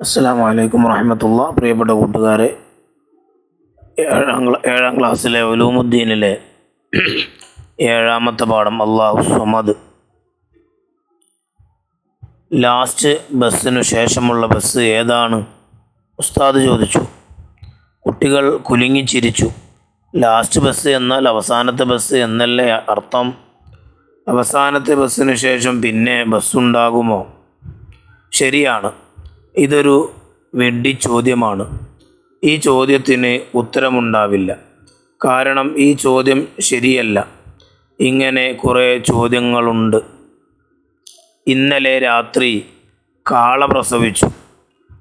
അസ്സാം വലൈക്കും പ്രിയപ്പെട്ട കൂട്ടുകാരെ ഏഴാം ഏഴാം ക്ലാസ്സിലെ ഒലൂമുദ്ദീനിലെ ഏഴാമത്തെ പാഠം അള്ളാഹു സമദ് ലാസ്റ്റ് ബസ്സിനു ശേഷമുള്ള ബസ് ഏതാണ്? ഉസ്താദ് ചോദിച്ചു. കുട്ടികൾ കുലുങ്ങി ചിരിച്ചു. ലാസ്റ്റ് ബസ് എന്നാൽ അവസാനത്തെ ബസ് എന്നല്ലേ അർത്ഥം? അവസാനത്തെ ബസ്സിനു ശേഷം പിന്നെ ബസ്സുണ്ടാകുമോ? ശരിയാണ്. ഇതൊരു വെഡ്ഡി ചോദ്യമാണ്. ഈ ചോദ്യത്തിന് ഉത്തരമുണ്ടാവില്ല. കാരണം ഈ ചോദ്യം ശരിയല്ല. ഇങ്ങനെ കുറേ ചോദ്യങ്ങളുണ്ട്. ഇന്നലെ രാത്രി കാള പ്രസവിച്ചു.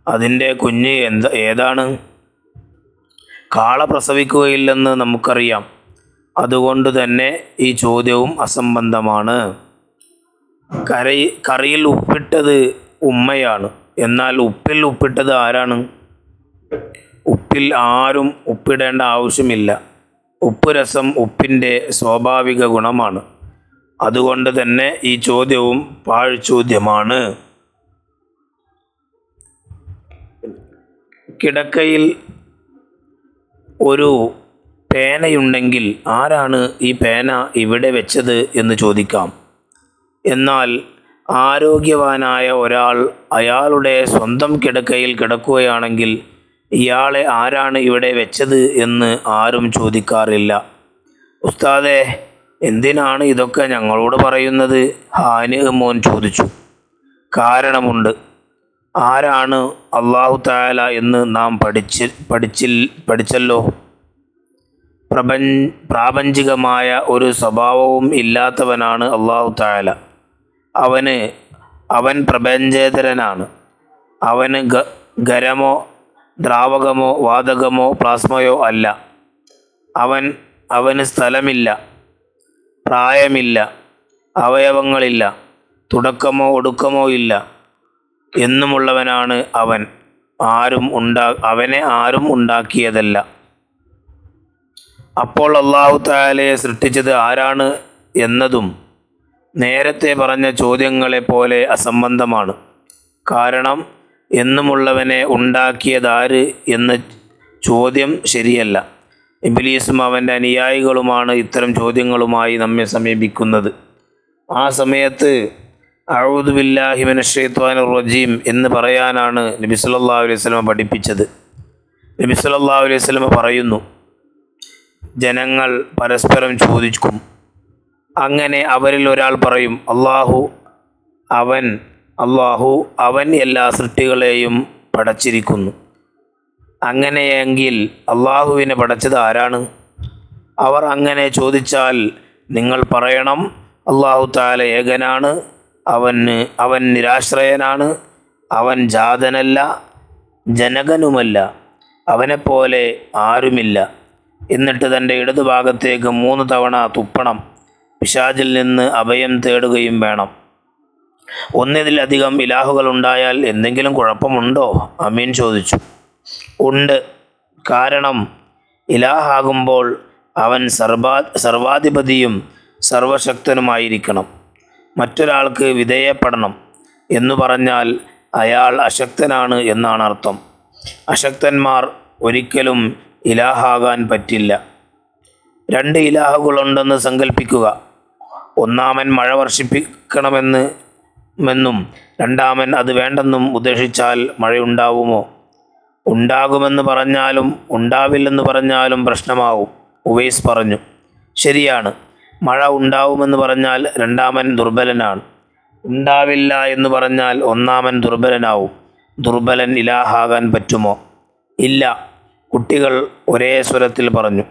അതിന്റെ കുഞ്ഞ് എന്താ ഏതാണ്? കാള പ്രസവിക്കുകയില്ലെന്ന് നമുക്കറിയാം. അതുകൊണ്ട് തന്നെ ഈ ചോദ്യവും അസംബന്ധമാണ്. കരയി കറിയിൽ ഉപ്പിട്ടത് ഉമ്മയാണ്. എന്നാൽ ഉപ്പിൽ ഉപ്പിട്ടത് ആരാണ്? ഉപ്പിൽ ആരും ഉപ്പിടേണ്ട ആവശ്യമില്ല. ഉപ്പ് രസം ഉപ്പിന്റെ സ്വാഭാവിക ഗുണമാണ്. അതുകൊണ്ട് തന്നെ ഈ ചോദ്യവും പാഴ്ചോദ്യമാണ്. കിടക്കയിൽ ഒരു പേനയുണ്ടെങ്കിൽ ആരാണ് ഈ പേന ഇവിടെ വെച്ചത് എന്ന് ചോദിക്കാം. എന്നാൽ ആരോഗ്യവാനായ ഒരാൾ അയാളുടെ സ്വന്തം കിടക്കയിൽ കിടക്കുകയാണെങ്കിൽ ഇയാളെ ആരാണ് ഇവിടെ വെച്ചത് എന്ന് ആരും ചോദിക്കാറില്ല. ഉസ്താദെ എന്തിനാണ് ഇതൊക്കെ ഞങ്ങളോട് പറയുന്നത്? ഹാന് മോൻ ചോദിച്ചു. കാരണമുണ്ട്. ആരാണ് അള്ളാഹു താല എന്ന് നാം പഠിച്ച് പഠിച്ചിൽ പഠിച്ചല്ലോ. പ്രപഞ്ച പ്രാപഞ്ചികമായ ഒരു സ്വഭാവവും ഇല്ലാത്തവനാണ് അള്ളാഹു താല അവന് അവൻ പ്രപഞ്ചേതരനാണ്. അവന് ഗ ഖരമോ ദ്രാവകമോ വാതകമോ പ്ലാസ്മയോ അല്ല. അവൻ അവന് സ്ഥലമില്ല പ്രായമില്ല അവയവങ്ങളില്ല തുടക്കമോ ഒടുക്കമോ ഇല്ല. എന്നുമുള്ളവനാണ് അവൻ. ആരും ഉണ്ടാ അവനെ ആരും ഉണ്ടാക്കിയതല്ല. അപ്പോൾ അള്ളാഹു താലയെ സൃഷ്ടിച്ചത് ആരാണ് എന്നതും നേരത്തെ പറഞ്ഞ ചോദ്യങ്ങളെ പോലെ അസംബന്ധമാണ്. കാരണം എന്നുമുള്ളവനെ ഉണ്ടാക്കിയതാര് എന്ന ചോദ്യം ശരിയല്ല. ഇബിലീസും അവന്റെ അനുയായികളുമാണ് ഇത്തരം ചോദ്യങ്ങളുമായി നമ്മെ സമീപിക്കുന്നത്. ആ സമയത്ത് അഴുദ് ബില്ലാഹിമിൻ ഷെയ്ത്വാൻ റജീം എന്ന് പറയാനാണ് നബി സല്ലാ അലൈഹി സ്വലമ പഠിപ്പിച്ചത്. നബി സല്ലാ അലൈഹി സ്വലമ പറയുന്നു ജനങ്ങൾ പരസ്പരം ചോദിക്കും അങ്ങനെ അവരിൽ ഒരാൾ പറയും അള്ളാഹു അവൻ അള്ളാഹു അവൻ എല്ലാ സൃഷ്ടികളെയും പടച്ചിരിക്കുന്നു. അങ്ങനെയെങ്കിൽ അള്ളാഹുവിനെ പടച്ചത് ആരാണ്? അവർ അങ്ങനെ ചോദിച്ചാൽ നിങ്ങൾ പറയണം അള്ളാഹു താല ഏകനാണ് അവന് അവൻ നിരാശ്രയനാണ് അവൻ ജാതനല്ല ജനകനുമല്ല അവനെപ്പോലെ ആരുമില്ല. എന്നിട്ട് തന്റെ ഇടതുഭാഗത്തേക്ക് മൂന്ന് തവണ തുപ്പണം. പിശാചിൽ നിന്ന് അഭയം തേടുകയും വേണം. ഒന്നിതിലധികം ഇലാഹുകൾ ഉണ്ടായാൽ എന്തെങ്കിലും കുഴപ്പമുണ്ടോ? അമീൻ ചോദിച്ചു. ഉണ്ട്. കാരണം ഇലാഹാകുമ്പോൾ അവൻ സർവാ സർവാധിപതിയും സർവശക്തനുമായിരിക്കണം. മറ്റൊരാൾക്ക് വിധേയപ്പെടണം എന്നു പറഞ്ഞാൽ അയാൾ അശക്തനാണ് എന്നാണ് അർത്ഥം. അശക്തന്മാർ ഒരിക്കലും ഇലാഹാകാൻ പറ്റില്ല. രണ്ട് ഇലാഹുകളുണ്ടെന്ന് സങ്കല്പിക്കുക ഒന്നാമൻ മഴ വർഷിപ്പിക്കണമെന്ന് മെന്നും രണ്ടാമൻ അത് വേണ്ടെന്നും ഉദ്ദേശിച്ചാൽ മഴയുണ്ടാവുമോ? ഉണ്ടാകുമെന്ന് പറഞ്ഞാലും ഉണ്ടാവില്ലെന്ന് പറഞ്ഞാലും പ്രശ്നമാവും ഉവൈസ് പറഞ്ഞു. ശരിയാണ് മഴ ഉണ്ടാവുമെന്ന് പറഞ്ഞാൽ രണ്ടാമൻ ദുർബലനാണ്. ഉണ്ടാവില്ല എന്ന് പറഞ്ഞാൽ ഒന്നാമൻ ദുർബലനാവും. ദുർബലൻ ഇലാഹാകാൻ പറ്റുമോ? ഇല്ല കുട്ടികൾ ഒരേ സ്വരത്തിൽ പറഞ്ഞു.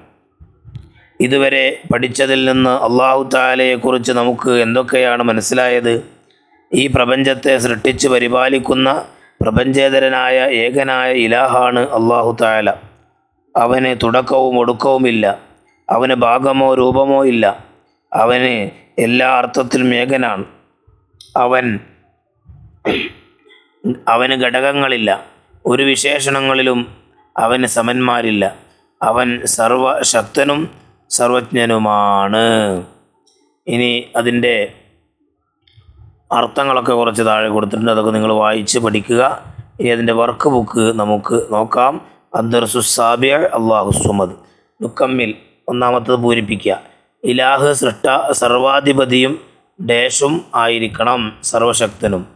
ഇതുവരെ പഠിച്ചതിൽ നിന്ന് അള്ളാഹു താലയെക്കുറിച്ച് നമുക്ക് എന്തൊക്കെയാണ് മനസ്സിലായത്? ഈ പ്രപഞ്ചത്തെ സൃഷ്ടിച്ച് പരിപാലിക്കുന്ന പ്രപഞ്ചേതരനായ ഏകനായ ഇലാഹാണ് അള്ളാഹു താല. അവന് തുടക്കവും ഒടുക്കവുമില്ല അവന് ഭാഗമോ രൂപമോ ഇല്ല. അവന് എല്ലാ അർത്ഥത്തിലും ഏകനാണ്. അവൻ അവന് ഘടകങ്ങളില്ല. ഒരു വിശേഷണങ്ങളിലും അവന് സമന്മാരില്ല. അവൻ സർവശക്തനും സർവജ്ഞനുമാണ്. ഇനി അതിന്റെ അർത്ഥങ്ങളൊക്കെ കുറച്ച് താഴെ കൊടുത്തിട്ടുണ്ട്. അതൊക്കെ നിങ്ങൾ വായിച്ച് പഠിക്കുക. ഇനി അതിന്റെ വർക്ക് ബുക്ക് നമുക്ക് നോക്കാം. അദ്ദർസു സാബിയ അള്ളാഹു സുമദ്. നുക്കമ്മിൽ ഒന്നാമത്തത് പൂരിപ്പിക്കുക. ഇലാഹ് സൃഷ്ട സർവാധിപതിയും ഡേഷും ആയിരിക്കണം സർവശക്തനും.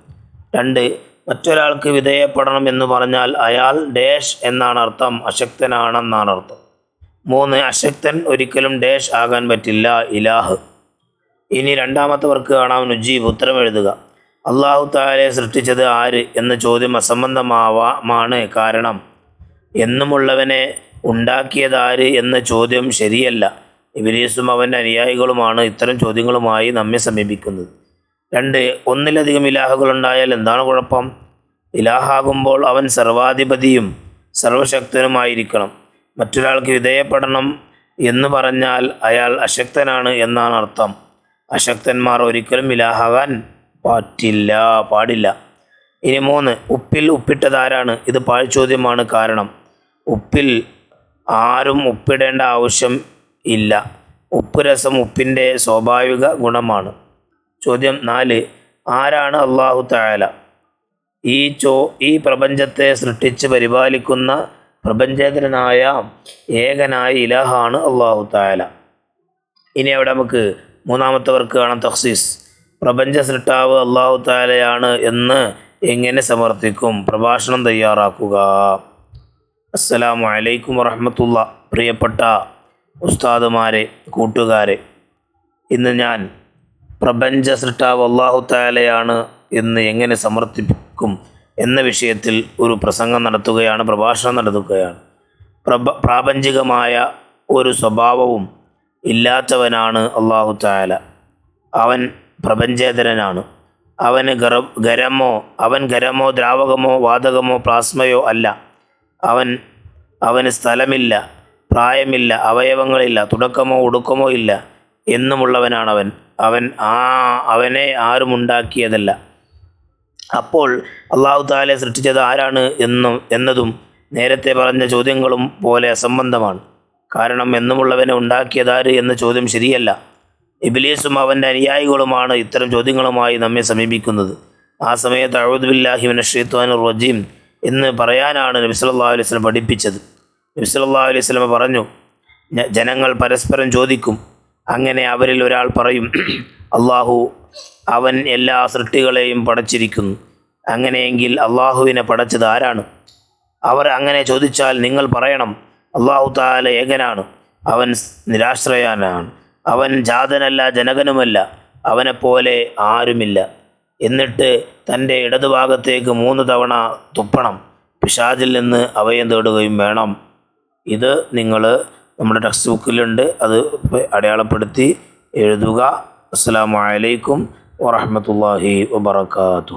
രണ്ട് മറ്റൊരാൾക്ക് വിധേയപ്പെടണം എന്ന് പറഞ്ഞാൽ അയാൾ ഡേഷ് എന്നാണ് അർത്ഥം അശക്തനാണെന്നാണ് അർത്ഥം. മൂന്ന് അശക്തൻ ഒരിക്കലും ഡേഷ് ആകാൻ പറ്റില്ല. ഇലാഹ്. ഇനി രണ്ടാമത്തെ വർക്ക് കാണാം. നുജീബ്. ഉത്തരം എഴുതുക. അള്ളാഹു താലെ സൃഷ്ടിച്ചത് ആര്? എന്ന ചോദ്യം അസംബന്ധമാവാണ് കാരണം. എന്നുമുള്ളവനെ ഉണ്ടാക്കിയത് ആര് എന്ന ചോദ്യം ശരിയല്ല. ഇബിലീസും അവന്റെ അനുയായികളുമാണ് ഇത്തരം ചോദ്യങ്ങളുമായി നമ്മെ സമീപിക്കുന്നത്. രണ്ട് ഒന്നിലധികം ഇലാഹുകളുണ്ടായാൽ എന്താണ് കുഴപ്പം? ഇലാഹാകുമ്പോൾ അവൻ സർവാധിപതിയും സർവശക്തനുമായിരിക്കണം മറ്റൊരാൾക്ക് വിധേയപ്പെടണം എന്ന് പറഞ്ഞാൽ അയാൾ അശക്തനാണ് എന്നാണ് അർത്ഥം. അശക്തന്മാർ ഒരിക്കലും ഇലാഹാകാൻ പറ്റില്ല പാടില്ല. ഇനി മൂന്ന് ഉപ്പിൽ ഉപ്പിട്ടതാരാണ്? ഇത് പാഴ്ചോദ്യമാണ് കാരണം. ഉപ്പിൽ ആരും ഉപ്പിടേണ്ട ആവശ്യം ഇല്ല. ഉപ്പ് രസം ഉപ്പിന്റെ സ്വാഭാവിക ഗുണമാണ്. ചോദ്യം നാല് ആരാണ് അള്ളാഹു തായാല ഈ ചോ ഈ പ്രപഞ്ചത്തെ സൃഷ്ടിച്ച് പരിപാലിക്കുന്ന പ്രപഞ്ചേതരനായ ഏകനായ ഇലാഹാണ് അള്ളാഹു തായാല ഇനി അവിടെ നമുക്ക് മൂന്നാമത്തെ വർക്ക് കാണാം തഖ്സീസ്. പ്രപഞ്ച സൃഷ്ടാവ് അള്ളാഹു താലയാണ് എന്ന് എങ്ങനെ സമർത്ഥിക്കും? പ്രഭാഷണം തയ്യാറാക്കുക. അസ്സലാമു അലൈക്കും വറഹമത്തുള്ള. പ്രിയപ്പെട്ട ഉസ്താദുമാരെ കൂട്ടുകാരെ ഇന്ന് ഞാൻ പ്രപഞ്ച സൃഷ്ടാവ് അള്ളാഹു താലയാണ് എന്ന് എങ്ങനെ സമർത്ഥിക്കും? എന്ന വിഷയത്തിൽ ഒരു പ്രസംഗം നടത്തുകയാണ് പ്രഭാഷണം നടത്തുകയാണ്. പ്രഭ പ്രാപഞ്ചികമായ ഒരു സ്വഭാവവും ഇല്ലാത്തവനാണ് അള്ളാഹു താല അവൻ പ്രപഞ്ചേതരനാണ്. അവന് ഗറ ഗരമോ അവൻ ഗരമോ ദ്രാവകമോ വാതകമോ പ്ലാസ്മയോ അല്ല. അവൻ അവന് സ്ഥലമില്ല പ്രായമില്ല അവയവങ്ങളില്ല തുടക്കമോ ഒടുക്കമോ ഇല്ല. എന്നുമുള്ളവനാണവൻ. അവൻ ആ അവനെ ആരും ഉണ്ടാക്കിയതല്ല. അപ്പോൾ അള്ളാഹു താലെ സൃഷ്ടിച്ചത് ആരാണ് എന്നും എന്നതും നേരത്തെ പറഞ്ഞ ചോദ്യങ്ങളും പോലെ അസംബന്ധമാണ്. കാരണം എന്നുമുള്ളവനെ ഉണ്ടാക്കിയതാര് എന്ന ചോദ്യം ശരിയല്ല. ഇബിലീസും അവന്റെ അനുയായികളുമാണ് ഇത്തരം ചോദ്യങ്ങളുമായി നമ്മെ സമീപിക്കുന്നത്. ആ സമയത്ത് അഴുദുബില്ലാഹിമിന് ഷെയ്ത്വാൻ റജീം എന്ന് പറയാനാണ് നബി സല്ലല്ലാഹു അലൈഹി വസല്ലം പഠിപ്പിച്ചത്. നബി സല്ലല്ലാഹു അലൈഹി വസല്ലം പറഞ്ഞു ജനങ്ങൾ പരസ്പരം ചോദിക്കും അങ്ങനെ അവരിൽ ഒരാൾ പറയും അള്ളാഹു അവൻ എല്ലാ സൃഷ്ടികളെയും പടച്ചിരിക്കുന്നു. അങ്ങനെയെങ്കിൽ അള്ളാഹുവിനെ പടച്ചത് ആരാണ്? അവർ അങ്ങനെ ചോദിച്ചാൽ നിങ്ങൾ പറയണം അള്ളാഹു താല ഏകനാണ് അവൻ നിരാശ്രയാനാണ്. അവൻ ജാതനല്ല ജനകനുമല്ല. അവനെപ്പോലെ ആരുമില്ല. എന്നിട്ട് തന്റെ ഇടതുഭാഗത്തേക്ക് മൂന്ന് തവണ തുപ്പണം. പിശാചിൽ നിന്ന് അഭയം തേടുകയും വേണം. ഇത് നിങ്ങൾ നമ്മുടെ ടെക്സ്റ്റ് ബുക്കിലുണ്ട് അത് അടയാളപ്പെടുത്തി എഴുതുക. അസ്സാം വലൈക്കും വറഹമത്തല്ലാഹി വബർക്കാത്തു